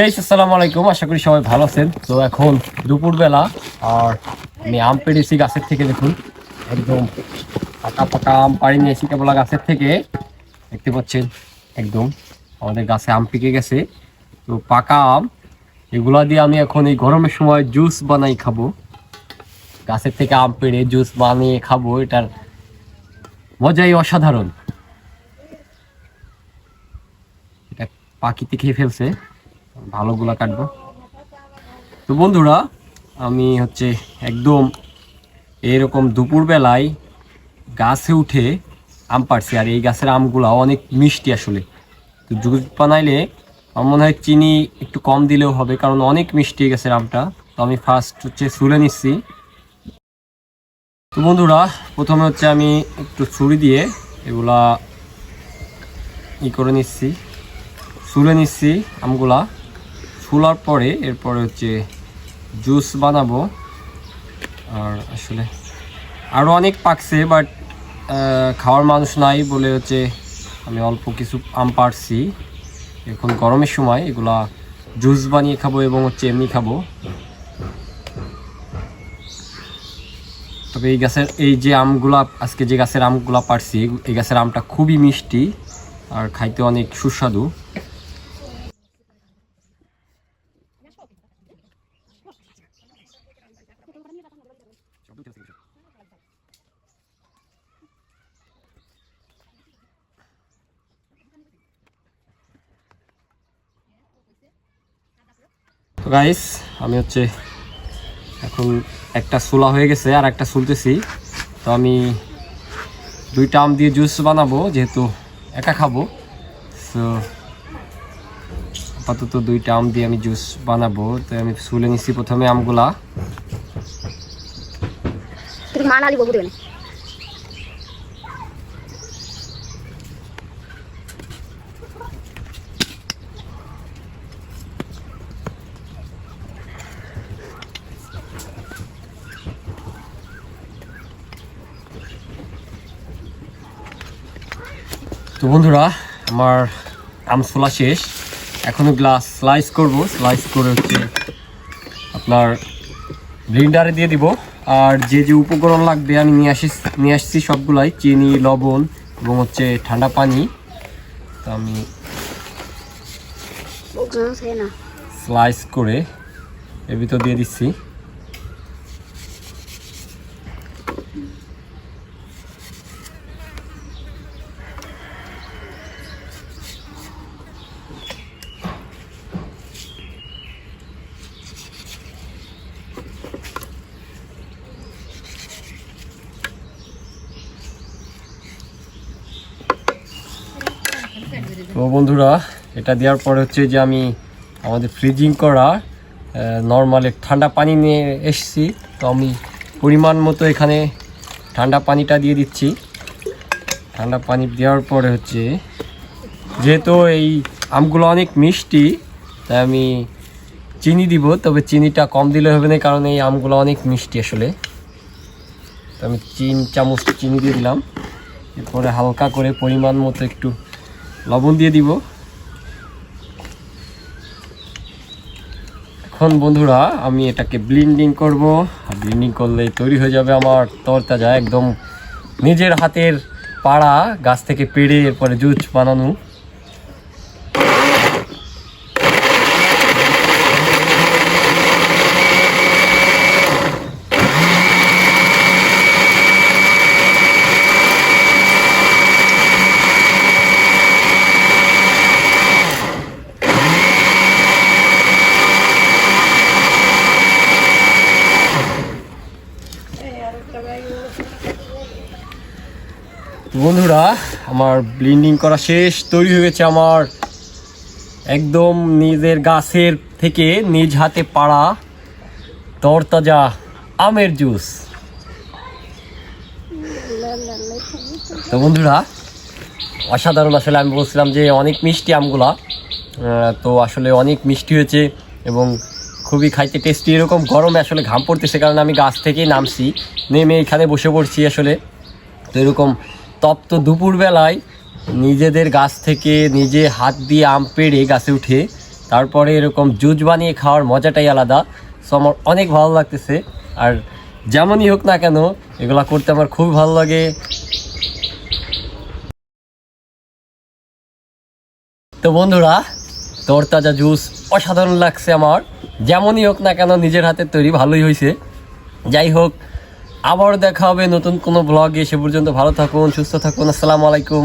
আছে আসসালামু আলাইকুম। আশা করি সবাই ভালো আছেন। তো এখন দুপুরবেলা আর আমি আম পেড়েছি গাছের থেকে, দেখুন। একদম পাকা পাকা আম পাড়ি নিয়েছি কেবল গাছের থেকে। দেখতে পাচ্ছেন, একদম আমাদের গাছে আম পেকে গেছে। তো পাকা আম, এগুলা দিয়ে আমি এখন এই গরমের সময় জুস বানাই খাব। গাছের থেকে আম পেড়ে জুস বানিয়ে খাব, এটার মজাই অসাধারণ। এটা পাখিতে খেয়ে ফেলছে। ভালোগুলা কাটবো। তো বন্ধুরা, আমি হচ্ছে একদম এরকম দুপুরবেলায় গাছে উঠে আম পাড়ছি, আর এই গাছের আমগুলা অনেক মিষ্টি আসলে। তো জুস বানাইলে আমার মনে হয় চিনি একটু কম দিলেও হবে, কারণ অনেক মিষ্টি গাছের আমটা। তো আমি ফার্স্ট হচ্ছে ছুলে নিচ্ছি। তো বন্ধুরা, প্রথমে হচ্ছে আমি একটু ছুরি দিয়ে এগুলা ই করে নিচ্ছি। ছুলে নিচ্ছি আমগুলা। ছুলার পরে এরপরে হচ্ছে জুস বানাবো। আর আসলে আরও অনেক পাকছে বাট খাওয়ার মানুষ নাই বলে হচ্ছে আমি অল্প কিছু আম পারছি। এখন গরমের সময় এগুলা জুস বানিয়ে খাব এবং হচ্ছে এমনি খাব। তবে এই গাছের, এই যে আমগুলা, আজকে যে গাছের আমগুলা পারছি, এই গাছের আমটা খুবই মিষ্টি আর খাইতে অনেক সুস্বাদু। তো গাইস আমি হচ্ছে এখন একটা সুলা হয়ে গেছে আর একটা সুলতেছি তো আমি দুইটা আম দিয়ে জুস বানাবো, যেহেতু একা খাব। তো আপাতত দুইটা আম দিয়ে আমি জুস বানাবো। তো আমি সুলে নিচ্ছি প্রথমে আমগুলা। তো বন্ধুরা আমার আম ছোলা শেষ। এখনও গ্লাস স্লাইস করব। স্লাইস করে হচ্ছে আপনার ব্লিন্ডারে দিয়ে দিব। আর যে যে উপকরণ লাগবে আমি নিয়ে আসি নিয়ে আসছি সবগুলাই চিনি লবণ এবং হচ্ছে ঠান্ডা পানি। তো আমি স্লাইস করে এর ভিতর দিয়ে দিচ্ছি। বন্ধুরা, এটা দেওয়ার পরে হচ্ছে যে আমি আমাদের ফ্রিজিং করা নর্মাল ঠান্ডা পানি নিয়ে এসেছি। তো আমি পরিমাণ মতো এখানে ঠান্ডা পানিটা দিয়ে দিচ্ছি। ঠান্ডা পানি দেওয়ার পরে হচ্ছে, যেহেতু এই আমগুলো অনেক মিষ্টি, তাই আমি চিনি দিব, তবে চিনিটা কম দিলে হবে না, কারণ এই আমগুলো অনেক মিষ্টি আসলে। তো আমি তিন চামচ চিনি দিয়ে দিলাম। এরপরে হালকা করে পরিমাণ মতো একটু লবণ দিয়ে দিব। এখন বন্ধুরা, আমি এটাকে ব্লিন্ডিং করব। আর ব্লিন্ডিং করলে তৈরি হয়ে যাবে আমার তরতাজা একদম নিজের হাতের পাড়া, গাছ থেকে পেড়ে এরপরে জুস বানানো। বন্ধুরা, আমার ব্লিন্ডিং করা শেষ, তৈরি হয়ে গেছে আমার একদম নিজের গাছের থেকে নিজ হাতে পাড়া তরতাজা আমের জুস। তো বন্ধুরা, অসাধারণ আসলে আমি বলছিলাম যে অনেক মিষ্টি আমগুলা তো আসলে অনেক মিষ্টি হয়েছে এবং খুবই খাইতে টেস্টি এরকম গরমে আসলে ঘাম পড়তেছে, কারণ আমি গাছ থেকেই নামছি, নেমে এখানে বসে পড়ছি আসলে। তো এরকম তপ্ত দুপুরবেলায় নিজেদের গাছ থেকে নিজে হাত দিয়ে আম পেড়ে গাছে উঠে তারপরে এরকম জুজ বানিয়ে খাওয়ার মজাটাই আলাদা। সো আমার অনেক ভালো লাগতেছে। আর যেমনই হোক না কেন, এগুলা করতে আমার খুব ভালো লাগে। তো বন্ধুরা তোর তাজা জুস অসাধারণ লাগছে আমার। যেমনই হোক না কেন, নিজের হাতের তৈরি ভালোই হয়েছে। যাই হোক আবার দেখা হবে নতুন কোনো ব্লগে সে পর্যন্ত ভালো থাকুন সুস্থ থাকুন। আসসালামু আলাইকুম।